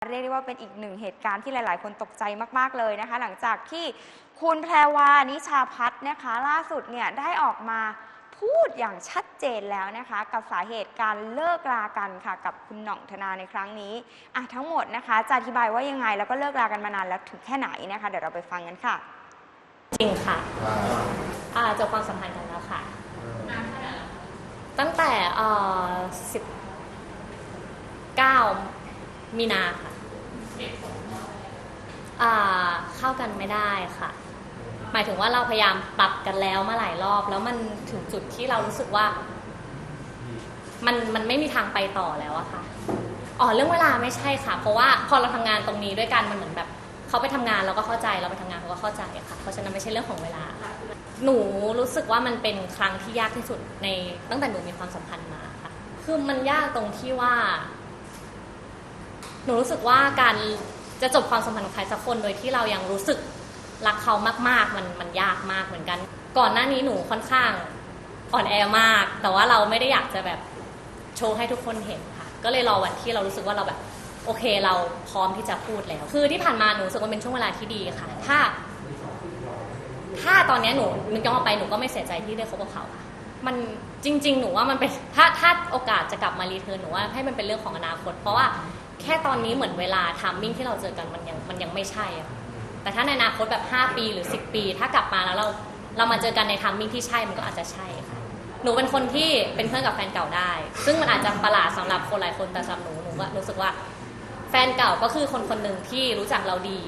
เรียกได้ว่าเป็นอีกหนึ่งเหตุการณ์ที่หลาย ๆ คนตกใจมาก ๆ เลยนะคะ หลังจากที่คุณแพรวานิชาพัฒน์นะคะ ล่าสุดเนี่ยได้ออกมาพูดอย่างชัดเจนแล้วนะคะ กับสาเหตุการเลิกรากันค่ะ กับคุณหน่องธนาในครั้งนี้อะทั้งหมดนะคะจะอธิบายว่ายังไงแล้วก็เลิกรากันมานานแล้วถึงแค่ไหนนะคะ เดี๋ยวเราไปฟังกันค่ะ จริงค่ะอ่าจบความสัมพันธ์กันแล้วค่ะ ตั้งแต่เอ่อสิบเก้ามีนาค่ะ อ่าเข้ากันไม่ได้ค่ะ หมายถึงว่าเราพยายามปรับกันแล้วมาหลายรอบ แล้วมันถึงจุดที่เรารู้สึกว่า มันมันไม่มีทางไปต่อแล้วอะค่ะอ๋อเรื่องเวลาไม่ใช่ค่ะ เพราะว่าพอเราทำงานตรงนี้ด้วยกันมันเหมือนแบบเขาไปทำงานเราก็เข้าใจเราไปทำงานเขาก็เข้าใจค่ะ เพราะฉะนั้นไม่ใช่เรื่องของเวลา หนูรู้สึกว่ามันเป็นครั้งที่ยากที่สุดในตั้งแต่หนูมีความสัมพันธ์มาค่ะ คือมันยากตรงที่ว่า หนูรู้สึกว่าการ จะจบความสัมพันธ์กับใครสักคนโดยที่เรายังรู้สึกรักเขามากๆ มันมันยากมากเหมือนกัน ก่อนหน้านี้หนูค่อนข้างอ่อนแอมาก แต่ว่าเราไม่ได้อยากจะแบบโชว์ให้ทุกคนเห็นค่ะ ก็เลยรอวันที่เรารู้สึกว่าเราแบบโอเคเราพร้อมที่จะพูดแล้ว คือที่ผ่านมาหนูรู้สึกว่าเป็นช่วงเวลาที่ดีค่ะ ถ้า ถ้าตอนนี้หนูนึกย้อนไปหนูก็ไม่เสียใจที่ได้คบกับเขาค่ะ มันจริง ๆ หนูว่ามันเป็นถ้าถ้าโอกาสจะกลับมารีเทิร์นหนูว่าให้มันเป็นเรื่องของอนาคต เพราะว่าแค่ตอนนี้เหมือนเวลาทามมิ่งที่เราเจอกันมันยังมันยังไม่ใช่อะแต่ถ้าในอนาคตแบบ 5 ปีหรือ 10 ปี ถ้ากลับมาแล้วเราเรามาเจอกันในทามมิ่งที่ใช่มันก็อาจจะใช่ค่ะหนูเป็นคนที่เป็นเพื่อนกับแฟนเก่าได้ ซึ่งมันอาจจะประหลาดสำหรับคนหลายคนแต่สำหรับหนูหนูก็รู้สึกว่าแฟนเก่าก็คือคนคนหนึ่งที่รู้จักเราดี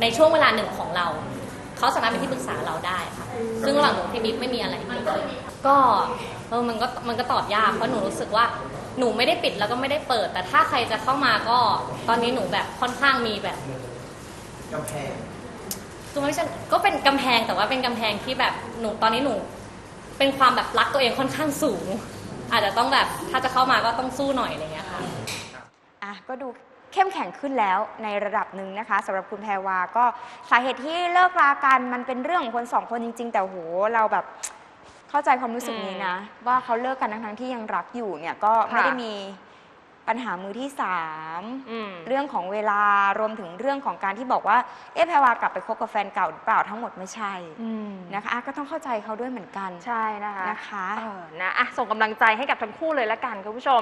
ในช่วงเวลาหนึ่งของเรา เขาสามารถเป็นที่ปรึกษาเราได้ค่ะ ซึ่งระหว่างหนูที่บิ๊กไม่มีอะไรเกิดขึ้นก็เออมันก็มันก็ตอบยากเพราะหนูรู้สึกว่าหนูไม่ได้ปิดแล้วก็ไม่ได้เปิด แต่ถ้าใครจะเข้ามาก็ ตอนนี้หนูแบบค่อนข้างมีแบบกำแพงคือไม่ใช่ก็เป็นกำแพงแต่ว่าเป็นกำแพงที่แบบหนูตอนนี้หนู เป็นความแบบรักตัวเองค่อนข้างสูง อาจจะต้องแบบถ้าจะเข้ามาก็ต้องสู้หน่อยอะไรเงี้ยค่ะ อะก็ดู เข้มแข็งขึ้นแล้วในระดับหนึ่งนะคะสำหรับคุณแพรวาก็สาเหตุที่เลิกรากันมันเป็นเรื่องของคนสองคนจริง ๆ แต่โหเราแบบเข้าใจความรู้สึกนี้นะ ว่าเขาเลิกกันทั้งๆที่ยังรักอยู่เนี่ยก็ไม่ได้มีปัญหามือที่สามอืมเรื่องของเวลารวมถึงเรื่องของการที่บอกว่า เอ๊ะแพรวากลับไปคบกับแฟนเก่าหรือเปล่าทั้งหมดไม่ใช่อืมนะคะอะก็ต้องเข้าใจเขาด้วยเหมือนกันใช่นะคะนะคะเออนะอะส่งกำลังใจให้กับทั้งคู่เลยละกันคุณผู้ชม